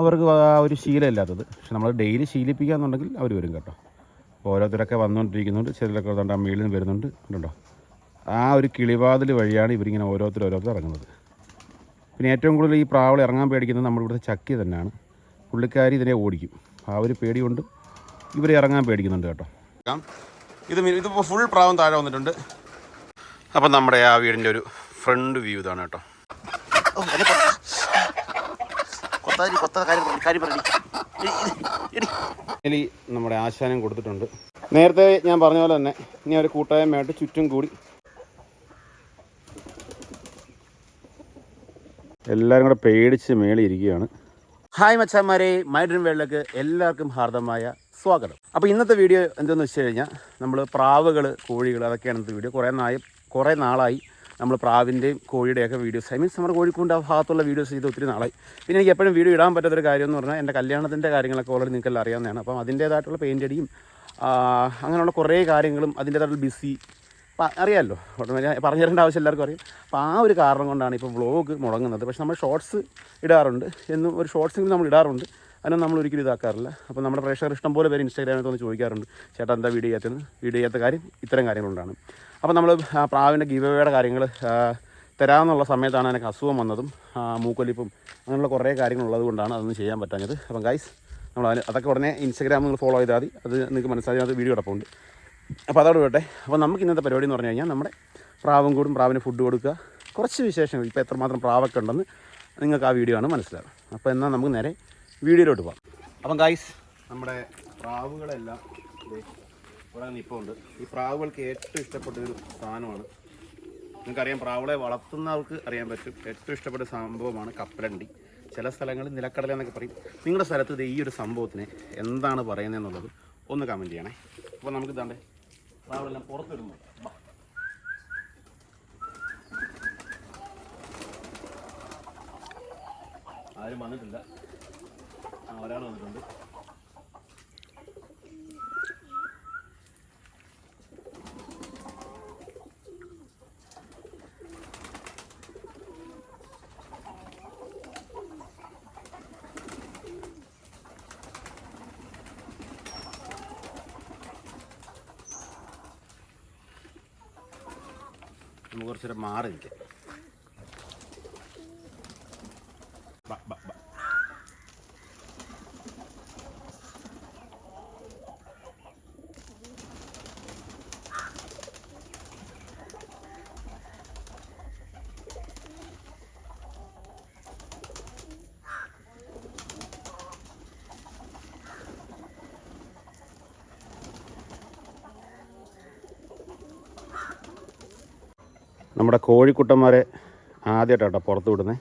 അവർക്ക് ഒരു ശീലമില്ലാത്തത്. പക്ഷെ നമ്മൾ ഡെയിലി ശീലിപ്പിക്കാന്നുണ്ടെങ്കിൽ അവർ വരും കേട്ടോ. ഓരോരുത്തരൊക്കെ വന്നുകൊണ്ടിരിക്കുന്നുണ്ട് ചിലരൊക്കെ അതുകൊണ്ട് ആ മേളിൽ നിന്ന് വരുന്നുണ്ട്. കണ്ടോ? ആ ഒരു കിളിവാതിൽ വഴിയാണ് ഇവരിങ്ങനെ ഓരോരുത്തർ ഓരോരുത്തർ ഇറങ്ങുന്നത്. പിന്നെ ഏറ്റവും കൂടുതൽ ഈ പ്രാവൾ ഇറങ്ങാൻ പേടിക്കുന്നത് നമ്മുടെ ഇവിടുത്തെ ചക്കി തന്നെയാണ്. പുള്ളിക്കാരി ഇതിനെ ഓടിക്കും. ആ ഒരു പേടി കൊണ്ട് ഇവർ ഇറങ്ങാൻ പേടിക്കുന്നുണ്ട് കേട്ടോ. ഇത് ഇതിപ്പോൾ ഫുൾ പ്രാവം താഴെ വന്നിട്ടുണ്ട്. അപ്പം നമ്മുടെ ആ വീടിന്റെ ഒരു ഫ്രണ്ട് വ്യൂ ഇതാണ് കേട്ടോ. ഓ, കൊത്ത- കാര്യം കാര്യം നമ്മുടെ ആശാനം കൊടുത്തിട്ടുണ്ട്. നേരത്തെ ഞാൻ പറഞ്ഞ പോലെ തന്നെ ഇനി ഒരു കൂട്ടായ്മയായിട്ട് ചുറ്റും കൂടി. എല്ലാവരും കൂടെ പേടിച്ച് മേളി ഇരിക്കുകയാണ്. ഹായ് മച്ചാന്മാരെ മൈ ഡ്രീം വേൾഡിലേക്ക് എല്ലാവർക്കും ഹാർദമായ സ്വാഗതം. അപ്പോൾ ഇന്നത്തെ വീഡിയോ എന്തെന്ന് വെച്ച് കഴിഞ്ഞാൽ നമ്മൾ പ്രാവുകൾ കോഴികൾ അതൊക്കെയാണ് ഇന്നത്തെ വീഡിയോ. കുറേ നായി കുറേ നാളായി നമ്മൾ പ്രാവിന്റെയും കോഴിയുടെയൊക്കെ വീഡിയോസ് ഐ മീൻസ് നമ്മുടെ കോഴിക്കൂണ്ട് ആ ഭാഗത്തുള്ള വീഡിയോസ് ചെയ്ത് ഒത്തിരി നാളായി. പിന്നെ എനിക്ക് എപ്പോഴും വീഡിയോ ഇടാൻ പറ്റാത്തൊരു കാര്യം എന്ന് പറഞ്ഞാൽ എന്റെ കല്യാണത്തിന്റെ കാര്യങ്ങളൊക്കെ ഓൾറെഡി നിങ്ങൾക്കെല്ലാം അറിയാവുന്നതാണ്. അപ്പം അതിന്റേതായിട്ടുള്ള പെയിന്റ് അടിയും അങ്ങനെയുള്ള കുറേ കാര്യങ്ങളും അതിന്റേതായിട്ടുള്ള ബിസി അറിയാമല്ലോ ഓട്ടോമാറ്റിക് പറഞ്ഞു തരേണ്ട ആവശ്യം എല്ലാവർക്കും അറിയാം. അപ്പോൾ ആ ഒരു കാരണം കൊണ്ടാണ് ഇപ്പോൾ വ്ളോഗ് മുടങ്ങുന്നത്. പക്ഷെ നമ്മൾ ഷോർട്സ് ഇടാറുണ്ട്. എന്നും ഒരു ഷോർട്സെങ്കിലും നമ്മൾ ഇടാറുണ്ട്. അതിനൊന്നും നമ്മൾ ഒരിക്കലും ഇതാക്കാറില്ല. അപ്പോൾ നമ്മുടെ പ്രേക്ഷകർ ഇഷ്ടം പോലെ പേര് ഇൻസ്റ്റാഗ്രാമിൽ വന്ന് ചോദിക്കാറുണ്ട്. ചേട്ടാ എന്താ വീഡിയോ ചെയ്യാത്തത് വീഡിയോ ചെയ്യാത്ത കാര്യം ഇത്തരം കാര്യങ്ങളുണ്ടാണ്. അപ്പോൾ നമ്മൾ പ്രാവിന്റെ ഗീവയുടെ കാര്യങ്ങൾ തരാമെന്നുള്ള സമയത്താണ് എനിക്ക് അസുഖം വന്നതും മൂക്കൊലിപ്പും അങ്ങനെയുള്ള കുറേ കാര്യങ്ങളുള്ളത് കൊണ്ടാണ് അതൊന്നും ചെയ്യാൻ പറ്റാഞ്ഞത്. അപ്പം ഗൈസ് നമ്മൾ അതിന് അതൊക്കെ ഉടനെ ഇൻസ്റ്റാഗ്രാം നിങ്ങൾ ഫോളോ ചെയ്താൽ മതി. അത് നിങ്ങൾക്ക് മനസ്സിലായി അത് വീഡിയോ കിടപ്പുണ്ട് അപ്പോൾ അതോട് വിട്ടെ അപ്പോൾ നമുക്ക് ഇന്നത്തെ പരിപാടി എന്ന് പറഞ്ഞു കഴിഞ്ഞാൽ നമ്മുടെ പ്രാവും കൂടും പ്രാവിന് ഫുഡ് കൊടുക്കുക. കുറച്ച് വിശേഷങ്ങൾ ഇപ്പോൾ എത്രമാത്രം പ്രാവൊക്കെ ഉണ്ടെന്ന് നിങ്ങൾക്ക് ആ വീഡിയോ ആണ് മനസ്സിലാവും അപ്പോൾ എന്നാൽ നമുക്ക് നേരെ വീഡിയോയിലോട്ട് പോകാം. അപ്പം ഗൈസ് നമ്മുടെ പ്രാവുകളെല്ലാം ദേ ഇവിടെ നിൽപ്പുണ്ട് ഈ പ്രാവുകൾക്ക് ഏറ്റവും ഇഷ്ടപ്പെട്ട ഒരു സാധനമാണ്. നിങ്ങൾക്കറിയാം പ്രാവുകളെ വളർത്തുന്നവർക്ക് അറിയാൻ പറ്റും. ഏറ്റവും ഇഷ്ടപ്പെട്ട സംഭവമാണ് കപ്പലണ്ടി. ചില സ്ഥലങ്ങളിൽ നിലക്കടല എന്നൊക്കെ പറയും. നിങ്ങളുടെ സ്ഥലത്ത് ഈ ഒരു സംഭവത്തിന് എന്താണ് പറയുന്നതെന്നുള്ളത് ഒന്ന് കമന്റ് ചെയ്യണേ. അപ്പോൾ നമുക്ക് ഇതാണ്ടേ പ്രാവുകളെല്ലാം പുറത്തിടുന്നു. ആരും വന്നിട്ടില്ല. ഒരാൾ വന്നിട്ടുണ്ട്. നമുക്ക് കുറച്ചുകൂടെ മാറി നമ്മുടെ കോഴിക്കുട്ടന്മാരെ ആദ്യമായിട്ടാട്ടോ പുറത്ത് വിടുന്നത്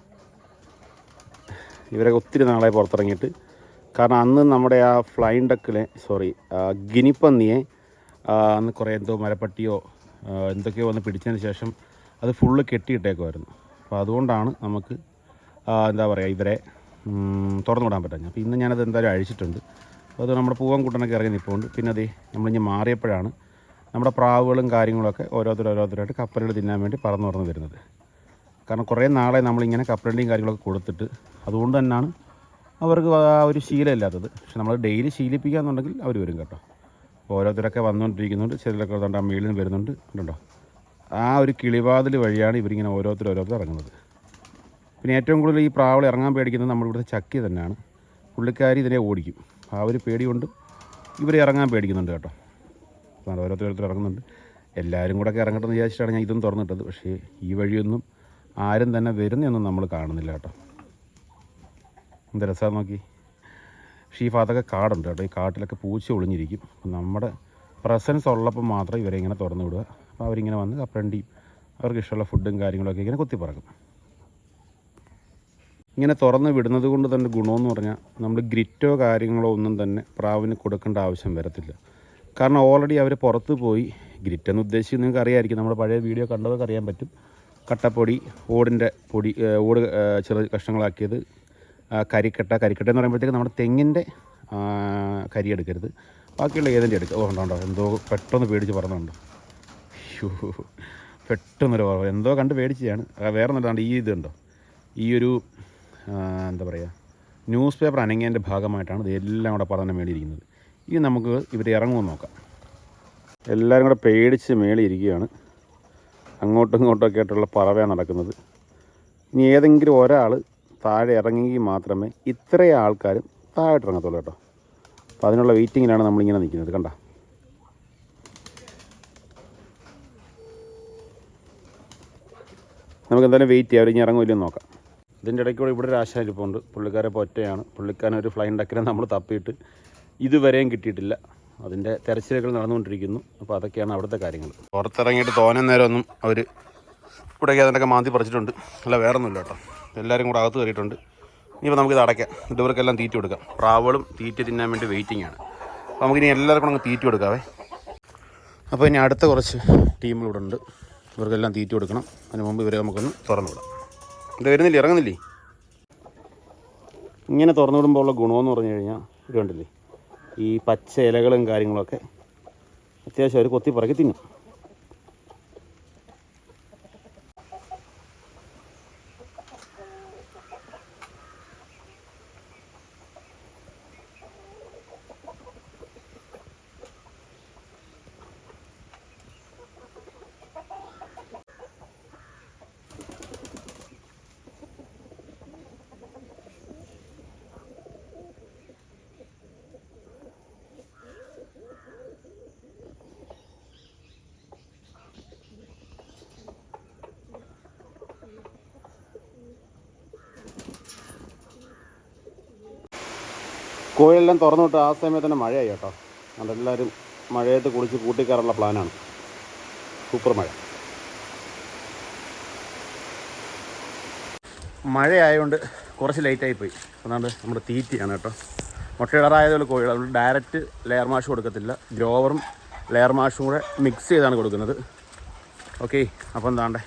ഇവരൊക്കെ ഒത്തിരി നാളായി പുറത്തിറങ്ങിയിട്ട്. കാരണം അന്ന് നമ്മുടെ ആ ഫ്ലൈൻ ഡക്കിലെ സോറി ഗിനിപ്പന്നിയെ അന്ന് കുറേ എന്തോ മരപ്പട്ടിയോ എന്തൊക്കെയോ വന്ന് പിടിച്ചതിന് ശേഷം അത് ഫുള്ള് കെട്ടിയിട്ടേക്കുമായിരുന്നു അപ്പോൾ അതുകൊണ്ടാണ് നമുക്ക് എന്താ പറയുക ഇവരെ തുറന്നു വിടാൻ പറ്റാൻ അപ്പോൾ ഇന്ന് ഞാനത് എന്തായാലും അഴിച്ചിട്ടുണ്ട്. അപ്പോൾ അത് നമ്മുടെ പൂവൻ കുട്ടനൊക്കെ ഇറങ്ങി നിൽപ്പുണ്ട് പിന്നെ അതേ നമ്മളിഞ്ഞ് മാറിയപ്പോഴാണ് നമ്മുടെ പ്രാവുകളും കാര്യങ്ങളൊക്കെ ഓരോരുത്തർ ഓരോരുത്തരായിട്ട് കപ്പലുകൾ തിന്നാൻ വേണ്ടി പറന്ന് പറന്ന് വരുന്നത്. കാരണം കുറേ നാളെ നമ്മളിങ്ങനെ കപ്പലിന്റെയും കാര്യങ്ങളൊക്കെ കൊടുത്തിട്ട് അതുകൊണ്ട് തന്നെയാണ് അവർക്ക് ആ ഒരു ശീലമില്ലാത്തത്. പക്ഷെ നമ്മൾ ഡെയിലി ശീലിപ്പിക്കാന്നുണ്ടെങ്കിൽ അവർ വരും കേട്ടോ. ഓരോരുത്തരൊക്കെ വന്നുകൊണ്ടിരിക്കുന്നുണ്ട്. ചിലരൊക്കെ അതുകൊണ്ട് ആ മേളിൽ നിന്ന് വരുന്നുണ്ട്. ഉണ്ടോ ആ ഒരു കിളിവാതിൽ വഴിയാണ് ഇവരിങ്ങനെ ഓരോരുത്തർ ഓരോരുത്തർ ഇറങ്ങുന്നത്. പിന്നെ ഏറ്റവും കൂടുതൽ ഈ പ്രാവൾ ഇറങ്ങാൻ പേടിക്കുന്നത് നമ്മുടെ ചക്കി തന്നെയാണ്. പുള്ളിക്കാരി ഇതിനെ ഓടിക്കും. ആ ഒരു പേടി കൊണ്ട് ഇവർ ഇറങ്ങാൻ പേടിക്കുന്നുണ്ട് കേട്ടോ. അപ്പോൾ ഓരോരുത്തർ ഇറങ്ങുന്നുണ്ട്. എല്ലാവരും കൂടെ ഒക്കെ ഇറങ്ങട്ടെന്ന് വിചാരിച്ചിട്ടാണ് ഞാൻ ഇതും തുറന്നിട്ടത്. പക്ഷേ ഈ വഴിയൊന്നും ആരും തന്നെ വരുന്നൊന്നും നമ്മൾ കാണുന്നില്ല കേട്ടോ. എന്ത് രസമാണ് നോക്കി. പക്ഷേ ഈ ഭാഗത്തൊക്കെ കാടുണ്ട് കേട്ടോ. ഈ കാട്ടിലൊക്കെ പൂച്ച ഒളിഞ്ഞിരിക്കും. അപ്പം നമ്മുടെ പ്രസൻസ് ഉള്ളപ്പോൾ മാത്രം ഇവരെ ഇങ്ങനെ തുറന്നു വിടുക. അപ്പോൾ അവരിങ്ങനെ വന്ന് കപ്പരണ്ടിയും അവർക്ക് ഇഷ്ടമുള്ള ഫുഡും കാര്യങ്ങളൊക്കെ ഇങ്ങനെ കുത്തിപ്പറക്കും ഇങ്ങനെ തുറന്ന് വിടുന്നത് കൊണ്ട് തന്നെ ഗുണമെന്ന് പറഞ്ഞാൽ നമ്മൾ ഗ്രിറ്റോ കാര്യങ്ങളോ ഒന്നും തന്നെ പ്രാവിന് കൊടുക്കേണ്ട ആവശ്യം വരത്തില്ല. കാരണം ഓൾറെഡി അവർ പുറത്ത് പോയി ഗ്രിറ്റ് എന്ന് ഉദ്ദേശിച്ച് നിങ്ങൾക്ക് അറിയാമായിരിക്കും നമ്മുടെ പഴയ വീഡിയോ കണ്ടതൊക്കെ അറിയാൻ പറ്റും. കട്ടപ്പൊടി ഓടിന്റെ പൊടി ഓട് ചെറു കഷ്ണങ്ങളാക്കിയത്. കരിക്കട്ട കരിക്കട്ട എന്ന് പറയുമ്പോഴത്തേക്ക് നമ്മുടെ തെങ്ങിന്റെ കരി എടുക്കരുത്. ബാക്കിയുള്ള ഏതിന്റെ എടുക്കുക ഓ ഉണ്ടോ ഉണ്ടോ? എന്തോ പെട്ടെന്ന് പേടിച്ച് പറഞ്ഞുണ്ടോ അയ്യോ പെട്ടെന്നൊരു ഓർമ്മ. എന്തോ കണ്ട് പേടിച്ചതാണ്. വേറെ ഒന്നുണ്ടാണ്ട് ഈ ഇതുണ്ടോ ഈ ഒരു എന്താ പറയുക ന്യൂസ് പേപ്പർ അനങ്ങിയതിന്റെ ഭാഗമായിട്ടാണ് ഇതെല്ലാം കൂടെ പറഞ്ഞു മേടിയിരിക്കുന്നത് ഇനി നമുക്ക് ഇവർ ഇറങ്ങുമെന്ന് നോക്കാം. എല്ലാവരും കൂടെ പേടിച്ച് മേളിയിരിക്കുകയാണ് അങ്ങോട്ടും ഇങ്ങോട്ടൊക്കെ ആയിട്ടുള്ള പറവയാണ് നടക്കുന്നത്. ഇനി ഏതെങ്കിലും ഒരാൾ താഴെ ഇറങ്ങിയെങ്കിൽ മാത്രമേ ഇത്രയും ആൾക്കാരും താഴോട്ട് ഇറങ്ങത്തുള്ളൂ കേട്ടോ. അപ്പോൾ അതിനുള്ള വെയിറ്റിങ്ങിലാണ് നമ്മളിങ്ങനെ നിൽക്കുന്നത്. കണ്ട? നമുക്ക് എന്തായാലും വെയിറ്റ് ചെയ്യാം. അവരിങ്ങനെ ഇറങ്ങുമല്ലോ നോക്കാം. ഇതിന്റെ ഇടയ്ക്ക് കൂടെ ഇവിടെ ഒരു ആശാൻ ഇരിപ്പുണ്ട് പുള്ളിക്കാരെ ഒറ്റയാണ്. പുള്ളിക്കാരൻ ഒരു ഫ്ലൈൻ ഡക്കിനെ നമ്മൾ തപ്പിയിട്ട് ഇതുവരെയും കിട്ടിയിട്ടില്ല. അതിന്റെ തെരച്ചിലുകൾ നടന്നുകൊണ്ടിരിക്കുന്നു. അപ്പോൾ അതൊക്കെയാണ് അവിടുത്തെ കാര്യങ്ങൾ. പുറത്തിറങ്ങിയിട്ട് തോനെ നേരമൊന്നും അവർ ഇവിടേക്ക് അതിന്റെയൊക്കെ മാന്തി പറിച്ചിട്ടുണ്ട്. അല്ല വേറെ ഒന്നുമില്ല കേട്ടോ. എല്ലാവരും കൂടെ അകത്ത് കയറിയിട്ടുണ്ട്. ഇനിയിപ്പോൾ നമുക്കിത് അടയ്ക്കാം. ഇതുവർക്കെല്ലാം ഇവർക്കെല്ലാം തീറ്റ കൊടുക്കാം. പ്രാവളും തീറ്റ തിന്നാൻ വേണ്ടി വെയിറ്റിംഗ് ആണ്. അപ്പോൾ നമുക്കിനി എല്ലാവർക്കും അങ്ങ് തീറ്റ കൊടുക്കാവേ. അപ്പോൾ ഇനി അടുത്ത കുറച്ച് ടീമുകൾ ഇവിടെ ഉണ്ട്. ഇവർക്കെല്ലാം തീറ്റ കൊടുക്കണം. അതിന് മുമ്പ് ഇവരെ നമുക്കൊന്ന് തുറന്നു വിടാം. ഇത് വരുന്നില്ലേ? ഇറങ്ങുന്നില്ലേ? ഇങ്ങനെ തുറന്നു വിടുമ്പോൾ ഉള്ള ഗുണമെന്ന് പറഞ്ഞു കഴിഞ്ഞാൽ ഇത് കണ്ടില്ലേ? ഈ പച്ച ഇലകളും കാര്യങ്ങളൊക്കെ അത്യാവശ്യം അവർ കൊത്തി പറക്കി തിന്നും. കോഴിയെല്ലാം തുറന്നു വിട്ട് ആ സമയത്ത് തന്നെ മഴയായി കേട്ടോ. അതെല്ലാവരും മഴയത്ത് കുളിച്ച് കൂട്ടിക്കയറാനുള്ള പ്ലാനാണ്. സൂപ്പർ മഴ. മഴയായതുകൊണ്ട് കുറച്ച് ലേറ്റായി പോയി. അതുകൊണ്ട് നമ്മുടെ തീറ്റയാണ് കേട്ടോ. മുട്ടയിടറായതുപോലെ കോഴികൾ അതുകൊണ്ട് ഡയറക്റ്റ് ലെയർ മാഷ് കൊടുക്കത്തില്ല. ഗ്രോവറും ലെയർ മാഷും കൂടെ മിക്സ് ചെയ്താണ് കൊടുക്കുന്നത്. ഓക്കെ അപ്പോൾ എന്താണ്ടേ?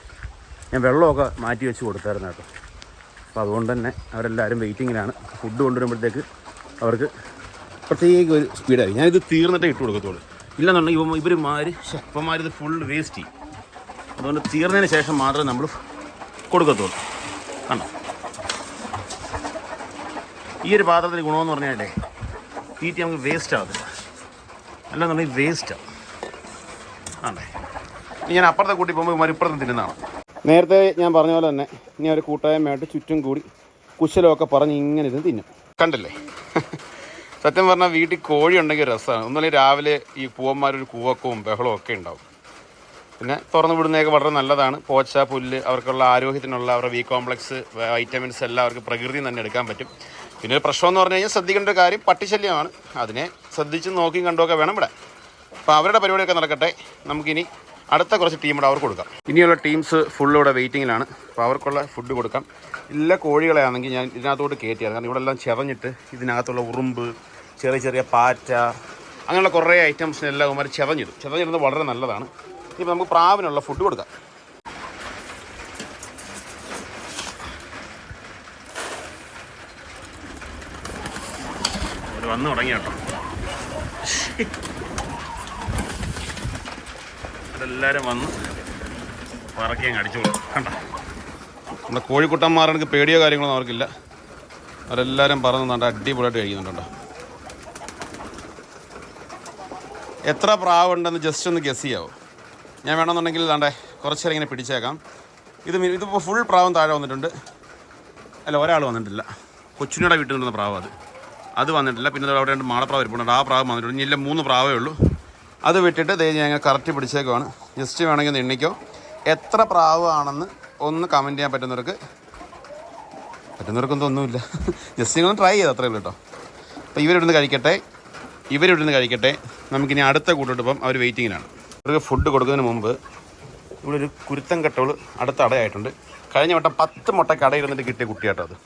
ഞാൻ വെള്ളമൊക്കെ മാറ്റി വെച്ച് കൊടുത്തായിരുന്നു കേട്ടോ. അപ്പോൾ അതുകൊണ്ട് തന്നെ അവരെല്ലാവരും വെയിറ്റിങ്ങിലാണ് ഫുഡ് കൊണ്ടുവരുമ്പോഴത്തേക്ക് അവർക്ക് പ്രത്യേക ഒരു സ്പീഡായി ഞാനിത് തീർന്നിട്ടേ ഇട്ട് കൊടുക്കത്തുള്ളൂ. ഇല്ലെന്നുണ്ടെങ്കിൽ ഇവ ഇവർ ഇത് ഫുൾ വേസ്റ്റ് ചെയ്യും. അതുകൊണ്ട് തീർന്നതിന് ശേഷം മാത്രമേ നമ്മൾ കൊടുക്കത്തുള്ളൂ. കണ്ടോ? ഈ ഒരു പാത്രത്തിന് ഗുണമെന്ന് പറഞ്ഞാലേ തീറ്റ നമുക്ക് വേസ്റ്റ് ആവത്തില്ല. അല്ലെന്നുണ്ടെങ്കിൽ വേസ്റ്റ് ആവും ഇനി ഞാൻ അപ്പുറത്തെ കൂട്ടി പോകുമ്പോൾ ഇവന്മാർ ഇപ്പുറത്ത് തിന്നുന്നതാണ്. നേരത്തെ ഞാൻ പറഞ്ഞ പോലെ തന്നെ ഇനി ഒരു കൂട്ടായ്മയായിട്ട് ചുറ്റും കൂടി കുശലമൊക്കെ പറഞ്ഞ് ഇങ്ങനെ ഇരുന്ന് തിന്നും. കണ്ടില്ലേ? സത്യം പറഞ്ഞാൽ വീട്ടിൽ കോഴി ഉണ്ടെങ്കിൽ രസമാണ്. ഒന്നുമില്ല രാവിലെ ഈ പൂവന്മാരൊരു കൂവക്കവും ബഹളവും ഒക്കെ ഉണ്ടാവും. പിന്നെ തുറന്നു വിടുന്നതൊക്കെ വളരെ നല്ലതാണ്. പോച്ച പുല്ല് അവർക്കുള്ള ആരോഗ്യത്തിനുള്ള അവരുടെ വി കോംപ്ലക്സ് വൈറ്റമിൻസ് എല്ലാം അവർക്ക് പ്രകൃതി തന്നെ എടുക്കാൻ പറ്റും. പിന്നെ ഒരു പ്രശ്നം എന്ന് പറഞ്ഞു കഴിഞ്ഞാൽ ശ്രദ്ധിക്കേണ്ട ഒരു കാര്യം പട്ടിശല്യമാണ്. അതിനെ ശ്രദ്ധിച്ച് നോക്കിയും കണ്ടുമൊക്കെ വേണം ഇവിടെ. അപ്പോൾ അവരുടെ പരിപാടിയൊക്കെ നടക്കട്ടെ. നമുക്കിനി അടുത്ത കുറച്ച് ടീം കൂടെ അവർക്ക് കൊടുക്കാം. ഇനിയുള്ള ടീംസ് ഫുള്ള് ഇവിടെ വെയിറ്റിങ്ങിലാണ് അപ്പോൾ അവർക്കുള്ള ഫുഡ് കൊടുക്കാം. എല്ലാ കോഴികളെയാണെങ്കിൽ ഞാൻ ഇതിനകത്തോട്ട് കയറ്റിയാണ് കാരണം ഇവിടെ എല്ലാം ചെറഞ്ഞിട്ട് ഇതിനകത്തുള്ള ഉറുമ്പ് ചെറിയ ചെറിയ പാറ്റ അങ്ങനെയുള്ള കുറേ ഐറ്റംസിനെല്ലാം അവന്മാർ ചെതഞ്ഞിടും ചെതഞ്ഞിടുന്നത് വളരെ നല്ലതാണ്. ഇപ്പം നമുക്ക് പ്രാവിനുള്ള ഫുഡ് കൊടുക്കാം. വന്ന് വന്നു തുടങ്ങി കേട്ടോ അതെല്ലാവരും വന്ന് പറക്കി അങ്ങ് അടിച്ചോളൂ. നമ്മുടെ കോഴിക്കുട്ടന്മാർക്ക് പേടിയോ കാര്യങ്ങളൊന്നും അവർക്കില്ല. അവരെല്ലാവരും പറന്ന് നല്ല അടിപൊളിയായിട്ട് കഴിക്കുന്നുണ്ടോ? എത്ര പ്രാവുണ്ടെന്ന് ജസ്റ്റ് ഒന്ന് ഗസ് ചെയ്യാവോ? ഞാൻ വേണമെന്നുണ്ടെങ്കിൽ ദാണ്ടെ കുറച്ചേരം ഇങ്ങനെ പിടിച്ചേക്കാം. ഇത് ഇതിപ്പോൾ ഫുൾ പ്രാവും താഴെ വന്നിട്ടുണ്ട്. അല്ല ഒരാൾ വന്നിട്ടില്ല. കൊച്ചിനോടെ വീട്ടിൽ നിന്ന പ്രാവ് അത്. അത് വന്നിട്ടില്ല. പിന്നെ അവിടെ രണ്ട് മാളപ്രാവ് ഇരിപ്പുണ്ട്. ആ പ്രാവ് വന്നിട്ടുണ്ട്. ഇനി ഇല്ല മൂന്ന് പ്രാവേ ഉള്ളൂ. അത് വിട്ടിട്ട് ദേ ഞാൻ കറക്റ്റ് പിടിച്ചേക്കുവാണ്. ജസ്റ്റ് വേണമെങ്കിൽ എണ്ണിക്കോ. എത്ര പ്രാവ് ആണെന്ന് ഒന്ന് കമന്റ് ചെയ്യാൻ പറ്റുന്നവർക്ക് പറ്റുന്നവർക്കൊന്നും ഒന്നുമില്ല. ജസ്റ്റ് നിങ്ങൾ ട്രൈ ചെയ്ത് അത്രയുള്ളൂ കേട്ടോ. അപ്പോൾ ഇവരിവിടുന്ന് കഴിക്കട്ടെ. ഇവരിവിടുന്ന് കഴിക്കട്ടെ. നമുക്കിനി അടുത്ത കൂട്ടിട്ടപ്പം അവർ വെയിറ്റിങ്ങിലാണ് ഇവർക്ക് ഫുഡ് കൊടുക്കുന്നതിന് മുമ്പ് ഇവിടെ ഒരു കുരുത്തം കെട്ടോൾ അടുത്ത അടയായിട്ടുണ്ട്. കഴിഞ്ഞ വട്ടം പത്ത് മുട്ട കടയിരുന്നിട്ട് കിട്ടിയ കുട്ടിയാട്ടോ അത്.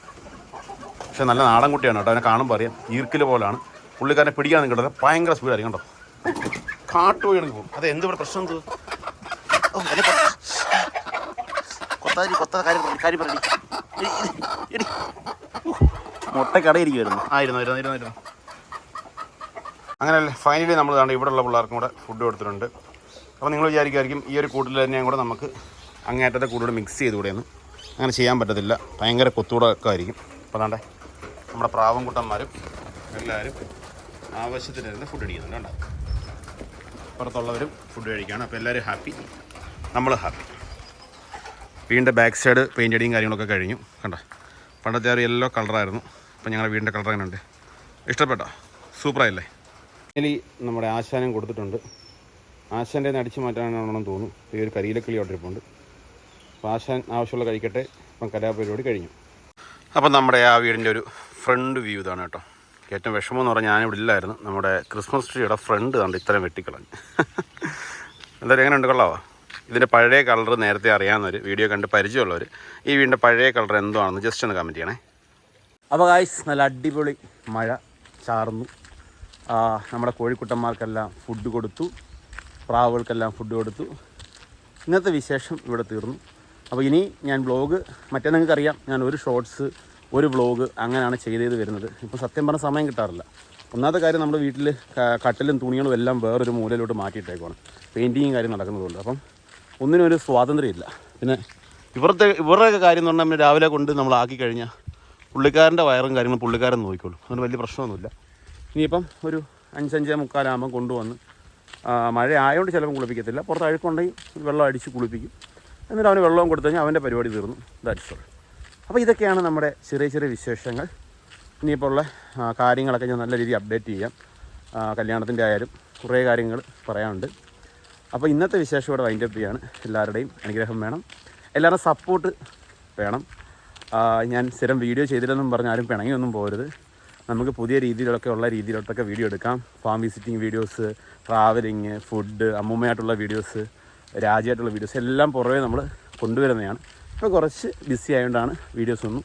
പക്ഷെ നല്ല നാടൻ കുട്ടിയാണ് കേട്ടോ. അതിനെ കാണുമ്പോൾ അറിയാം. ഈർക്കിൽ പോലാണ്. പുള്ളിക്കാരനെ പിടിക്കാൻ കിട്ടുന്നത് ഭയങ്കര സ്പീഡായിരിക്കും കേട്ടോ. കാട്ടുപോയാണെങ്കിൽ പോകും. അത് എന്ത് ഇവിടെ പ്രശ്നം എന്ത്? കൊത്താരി കൊത്ത കാര്യം കാര്യം പറഞ്ഞു മുട്ടക്കടയിരിക്കുമായിരുന്നു. ആയിരുന്നു ആയിരുന്നു ആയിരുന്നു ആയിരുന്നു. അങ്ങനെയല്ലേ ഫൈനലി നമ്മൾ ദാണ്ട് ഇവിടെയുള്ള പിള്ളേർക്കും കൂടെ ഫുഡ് കൊടുത്തിട്ടുണ്ട്. അപ്പോൾ നിങ്ങൾ വിചാരിക്കുമായിരിക്കും ഈ ഒരു കൂട്ടിൽ തന്നെയും കൂടെ നമുക്ക് അങ്ങേറ്റത്തെ കൂടെ മിക്സ് ചെയ്തുകൂടെയെന്ന്. അങ്ങനെ ചെയ്യാൻ പറ്റത്തില്ല. ഭയങ്കര കൊത്തുകൂടൊക്കെ ആയിരിക്കും. അപ്പോൾ അതാണ്ടേ നമ്മുടെ പ്രാവൻകുട്ടന്മാരും എല്ലാവരും ആവശ്യത്തിനിരുന്ന് ഫുഡ് അടിക്കുന്നുണ്ട് കണ്ടോ? പുറത്തുള്ളവരും ഫുഡ് കഴിക്കുകയാണ് അപ്പോൾ എല്ലാവരും ഹാപ്പി നമ്മൾ ഹാപ്പി വീടിന്റെ ബാക്ക് സൈഡ് പെയിന്റ് അടിയും കാര്യങ്ങളൊക്കെ കഴിഞ്ഞു. കണ്ടോ? പണ്ടത്തെ ഒരു യെല്ലോ കളറായിരുന്നു അപ്പോൾ ഞങ്ങളുടെ വീടിന്റെ കളർ അങ്ങനെ ഉണ്ട് ഇഷ്ടപ്പെട്ടോ? സൂപ്പറായില്ലേ ഇനി നമ്മുടെ ആശാനം കൊടുത്തിട്ടുണ്ട്. ആശാന്റെ അടിച്ചു മാറ്റാനാണെന്ന് തോന്നുന്നു. ഈ ഒരു കരിയിലക്കിളി അവിടെ ഇരിപ്പുണ്ട്. അപ്പോൾ ആശാൻ ആവശ്യമുള്ള കഴിക്കട്ടെ. അപ്പം കലാപരിപാടി കഴിഞ്ഞു. അപ്പം നമ്മുടെ ആ വീടിന്റെ ഒരു ഫ്രണ്ട് വ്യൂ ഇതാണ് കേട്ടോ. ഏറ്റവും വിഷമം എന്ന് പറഞ്ഞാൽ ഞാനിവിടെ ഇല്ലായിരുന്നു നമ്മുടെ ക്രിസ്മസ് ട്രീയുടെ ഫ്രണ്ട് കണ്ട് ഇത്രയും വെട്ടിക്കളഞ്ഞു. എന്തായാലും എങ്ങനെയുണ്ട് കൊള്ളാവോ? ഇതിന്റെ പഴയ കളർ നേരത്തെ അറിയാവുന്നവർ വീഡിയോ കണ്ട് പരിചയമുള്ളവർ ഈ വീടിന്റെ പഴയ കളർ എന്താണെന്ന് ജസ്റ്റ് ഒന്ന് കമന്റ് ചെയ്യണേ. അപ്പോൾ ഗായ്സ് നല്ല അടിപൊളി മഴ ചാർന്നു. നമ്മുടെ കോഴിക്കുട്ടന്മാർക്കെല്ലാം ഫുഡ് കൊടുത്തു. പ്രാവുകൾക്കെല്ലാം ഫുഡ് കൊടുത്തു. ഇന്നത്തെ വിശേഷം ഇവിടെ തീർന്നു. അപ്പോൾ ഇനി ഞാൻ ബ്ലോഗ് മറ്റേ നിങ്ങൾക്കറിയാം ഞാൻ ഒരു ഷോർട്സ് ഒരു വ്ലോഗ് അങ്ങനെയാണ് ചെയ്ത് ചെയ്ത് വരുന്നത്. ഇപ്പോൾ സത്യം പറഞ്ഞ സമയം കിട്ടാറില്ല. ഒന്നാമത്തെ കാര്യം നമ്മുടെ വീട്ടിൽ കട്ടലും തുണികളും എല്ലാം വേറൊരു മൂലയിലോട്ട് മാറ്റിയിട്ടേക്കുവാണ്. പെയിന്റിങ്ങും കാര്യം നടക്കുന്നതുകൊണ്ട്. അപ്പം ഒന്നിനും ഒരു സ്വാതന്ത്ര്യമില്ല. പിന്നെ ഇവരുടെ ഇവരുടെയൊക്കെ കാര്യം എന്ന് പറഞ്ഞാൽ രാവിലെ കൊണ്ട് നമ്മൾ ആക്കി കഴിഞ്ഞാൽ പുള്ളിക്കാരന്റെ വയറും കാര്യങ്ങളും പുള്ളിക്കാരൻ നോക്കിക്കോളും. അതിന് വലിയ പ്രശ്നമൊന്നുമില്ല. ഇനിയിപ്പം ഒരു അഞ്ചഞ്ചേ മുക്കാലാകുമ്പം കൊണ്ടുവന്ന് മഴ ആയതുകൊണ്ട് ചിലപ്പം കുളിപ്പിക്കത്തില്ല. പുറത്ത് അഴുക്കുണ്ടെങ്കിൽ വെള്ളം അടിച്ച് കുളിപ്പിക്കും. എന്നിട്ട് അവന് വെള്ളവും കൊടുത്തു കഴിഞ്ഞാൽ അവന്റെ പരിപാടി തീർന്നു. ദാറ്റ്സ് ഓൾ അപ്പോൾ ഇതൊക്കെയാണ് നമ്മുടെ ചെറിയ ചെറിയ വിശേഷങ്ങൾ. ഇനിയിപ്പോൾ ഉള്ള കാര്യങ്ങളൊക്കെ ഞാൻ നല്ല രീതിയിൽ അപ്ഡേറ്റ് ചെയ്യാം. കല്യാണത്തിന്റെ ആയാലും കുറേ കാര്യങ്ങൾ പറയാനുണ്ട്. അപ്പോൾ ഇന്നത്തെ വിശേഷം ഇവിടെ വൈൻഡപ്പ് ചെയ്യാണ്. എല്ലാവരുടെയും അനുഗ്രഹം വേണം. എല്ലാവരുടെയും സപ്പോർട്ട് വേണം. ഞാൻ സ്ഥിരം വീഡിയോ ചെയ്തില്ലെന്നും പറഞ്ഞ് ആരും പിണങ്ങിയൊന്നും പോരുത്. നമുക്ക് പുതിയ രീതിയിലൊക്കെ ഉള്ള രീതിയിലോട്ടൊക്കെ വീഡിയോ എടുക്കാം. Farm visiting videos travelling food അമ്മൂമ്മയായിട്ടുള്ള videos രാജ്യമായിട്ടുള്ള വീഡിയോസ് എല്ലാം പുറമേ നമ്മൾ കൊണ്ടുവരുന്നതാണ്. ഇപ്പോൾ കുറച്ച് ബിസി ആയതുകൊണ്ടാണ് വീഡിയോസൊന്നും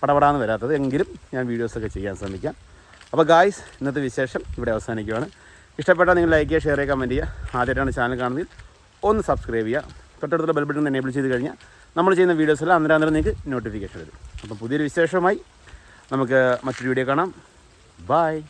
പടപടാന്ന് വരാത്തത്. എങ്കിലും ഞാൻ വീഡിയോസൊക്കെ ചെയ്യാൻ ശ്രമിക്കാം. അപ്പോൾ ഗായ്സ് ഇന്നത്തെ വിശേഷം ഇവിടെ അവസാനിക്കുകയാണ് ഇഷ്ടപ്പെട്ടാൽ നിങ്ങൾ ലൈക്ക് ചെയ്യുക ഷെയർ ചെയ്യുക കമന്റ് ചെയ്യുക. ആദ്യമായിട്ടാണ് ചാനൽ കാണുന്നതിൽ ഒന്ന് സബ്സ്ക്രൈബ് ചെയ്യുക. തൊട്ടടുത്തുള്ള ബെൽ ബട്ടൺ എനേബിൾ ചെയ്ത് കഴിഞ്ഞാൽ നമ്മൾ ചെയ്യുന്ന വീഡിയോസെല്ലാം അന്നേരം അന്നേരം നിങ്ങൾക്ക് നോട്ടിഫിക്കേഷൻ വരും. അപ്പം പുതിയൊരു വിശേഷമായി നമുക്ക് മറ്റൊരു വീഡിയോ കാണാം. ബായ്